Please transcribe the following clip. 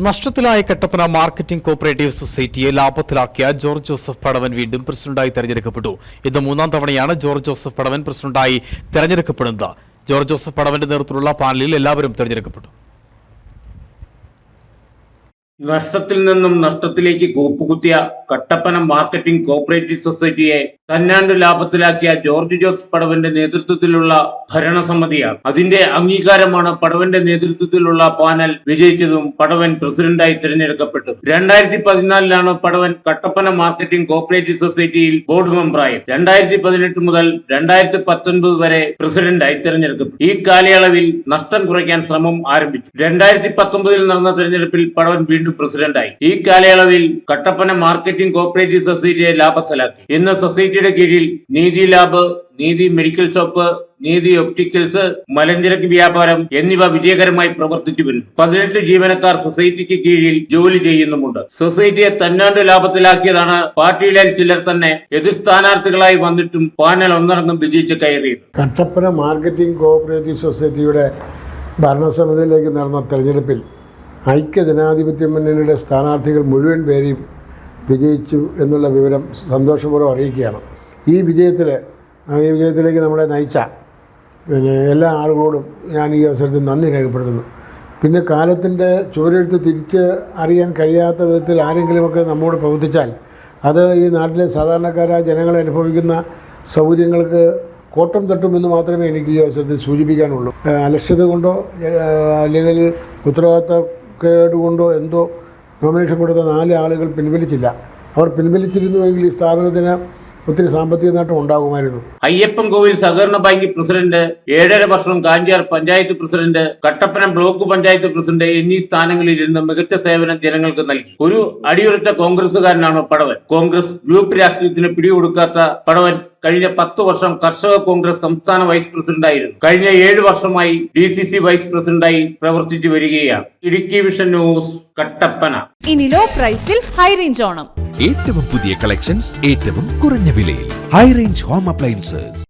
നഷ്ടത്തിലായ Kattappana marketing cooperative സൊസൈറ്റിയെ ലാഭത്തിലാക്കിയ George Joseph Padavan വീണ്ടും പ്രസിഡന്റായി തെരഞ്ഞെടുക്കപ്പെട്ടു. ഇത് മൂന്നാം തവണയാണ് ജോർജ് ജോസഫ് പടവൻ പ്രസിഡന്റായി തെരഞ്ഞെടുക്കപ്പെടുന്നത്. ജോർജ് ജോസഫ് പടവന്റെ നേതൃത്വത്തിലുള്ള പാനലിൽ എല്ലാവരും തെരഞ്ഞെടുക്കപ്പെട്ടു. നഷ്ടത്തിൽ നിന്നും നഷ്ടത്തിലേക്ക് കൂപ്പുകുത്തിയ കട്ടപ്പന മാർക്കറ്റിംഗ് കോപ്പറേറ്റീവ് സൊസൈറ്റിയെ തന്നാണ്ട് ലാഭത്തിലാക്കിയ ജോർജ് ജോസ് പടവന്റെ നേതൃത്വത്തിലുള്ള ഭരണസമിതിയാണ്. അതിന്റെ അംഗീകാരമാണ് പടവന്റെ നേതൃത്വത്തിലുള്ള പാനൽ വിജയിച്ചതും പടവൻ പ്രസിഡന്റായി തിരഞ്ഞെടുക്കപ്പെട്ടു രണ്ടായിരത്തി പതിനാലിലാണ് പടവൻ കട്ടപ്പന മാർക്കറ്റിംഗ് കോപ്പറേറ്റീവ് സൊസൈറ്റിയിൽ ബോർഡ് മെമ്പറായി രണ്ടായിരത്തി പതിനെട്ട് മുതൽ രണ്ടായിരത്തി പത്തൊൻപത് വരെ പ്രസിഡന്റായി തിരഞ്ഞെടുക്കപ്പെട്ടു. ഈ കാലയളവിൽ നഷ്ടം കുറയ്ക്കാൻ ശ്രമം ആരംഭിച്ചു. രണ്ടായിരത്തി പത്തൊമ്പതിൽ നടന്ന തെരഞ്ഞെടുപ്പിൽ പടവൻ വീണ്ടും പ്രസിഡന്റായി. ഈ കാലയളവിൽ കട്ടപ്പന മാർക്കറ്റിംഗ് കോപ്പറേറ്റീവ് സൊസൈറ്റിയെ ലാഭത്തിലാക്കി. ഇന്ന് സൊസൈറ്റിയുടെ കീഴിൽ Neethi lab Neethi medical shop Neethi opticals മലഞ്ചരക്ക് വ്യാപാരം എന്നിവ വിജയകരമായി പ്രവർത്തിച്ചു വരുന്നു. പതിനെട്ട് ജീവനക്കാർ സൊസൈറ്റിക്ക് കീഴിൽ ജോലി ചെയ്യുന്നുമുണ്ട്. സൊസൈറ്റിയെ തന്നാണ്ട് ലാഭത്തിലാക്കിയതാണ് പാർട്ടിയിലെ ചിലർ തന്നെ എതിർ സ്ഥാനാർത്ഥികളായി വന്നിട്ടും പാനൽ ഒന്നടങ്കം വിജയിച്ച് കയറിയത്. കട്ടപ്പന മാർക്കറ്റിംഗ് കോഓപ്പറേറ്റീവ് സൊസൈറ്റിയുടെ ഭരണസമിതിയിലേക്ക് നടന്ന തെരഞ്ഞെടുപ്പിൽ ഐക്യ ജനാധിപത്യ മുന്നണിയുടെ സ്ഥാനാർത്ഥികൾ മുഴുവൻ പേരെയും വിജയിച്ചു എന്നുള്ള വിവരം സന്തോഷപൂർവം അറിയിക്കുകയാണ്. ഈ വിജയത്തിൽ ഈ വിജയത്തിലേക്ക് നമ്മളെ നയിച്ച പിന്നെ എല്ലാ ആളുകളോടും ഞാൻ ഈ അവസരത്തിൽ നന്ദി രേഖപ്പെടുത്തുന്നു. പിന്നെ കാലത്തിന്റെ ചുവരെടുത്ത് തിരിച്ച് അറിയാൻ കഴിയാത്ത വിധത്തിൽ ആരെങ്കിലുമൊക്കെ നമ്മോട് പ്രവർത്തിച്ചാൽ അത് ഈ നാട്ടിലെ സാധാരണക്കാരായ ജനങ്ങൾ അനുഭവിക്കുന്ന സൗകര്യങ്ങൾക്ക് കോട്ടം തട്ടുമെന്ന് മാത്രമേ എനിക്ക് ഈ അവസരത്തിൽ സൂചിപ്പിക്കാനുള്ളൂ. അലക്ഷ്യത കൊണ്ടോ അല്ലെങ്കിൽ ഉത്തരവാദിത്തക്കേട് കൊണ്ടോ എന്തോ നോമിനേഷൻ കൊടുത്ത നാല് ആളുകൾ പിൻവലിച്ചില്ല. അവർ പിൻവലിച്ചിരുന്നുവെങ്കിൽ ഈ സ്ഥാപനത്തിന് ഒത്തിരി സാമ്പത്തിക നേട്ടം ഉണ്ടാകുമായിരുന്നു. അയ്യപ്പൻ കോവിൽ സഹകരണ ബാങ്ക് പ്രസിഡന്റ് ഏഴര വർഷം Kanchar panchayat president Kattappana block panchayat president എന്നീ സ്ഥാനങ്ങളിൽ ഇരുന്ന് മികച്ച സേവനം ജനങ്ങൾക്ക് നൽകി. ഒരു അടിയുറച്ച കോൺഗ്രസുകാരനാണ് പടവൻ. കോൺഗ്രസ് ഗ്രൂപ്പ് രാഷ്ട്രീയത്തിന് പിടികൊടുക്കാത്ത പടവൻ കഴിഞ്ഞ പത്ത് വർഷം കർഷക കോൺഗ്രസ് സംസ്ഥാന വൈസ് പ്രസിഡന്റായിരുന്നു. കഴിഞ്ഞ ഏഴ് വർഷമായി ഡി സി സി വൈസ് പ്രസിഡന്റായി പ്രവർത്തിച്ചു വരികയാണ്. Idukki vision news Kattappana. ഇനി ലോ പ്രൈസിൽ ഹൈ റേഞ്ച് ഓണം. ഏറ്റവും പുതിയ കളക്ഷൻസ് ഏറ്റവും കുറഞ്ഞ വിലയിൽ. High range home appliances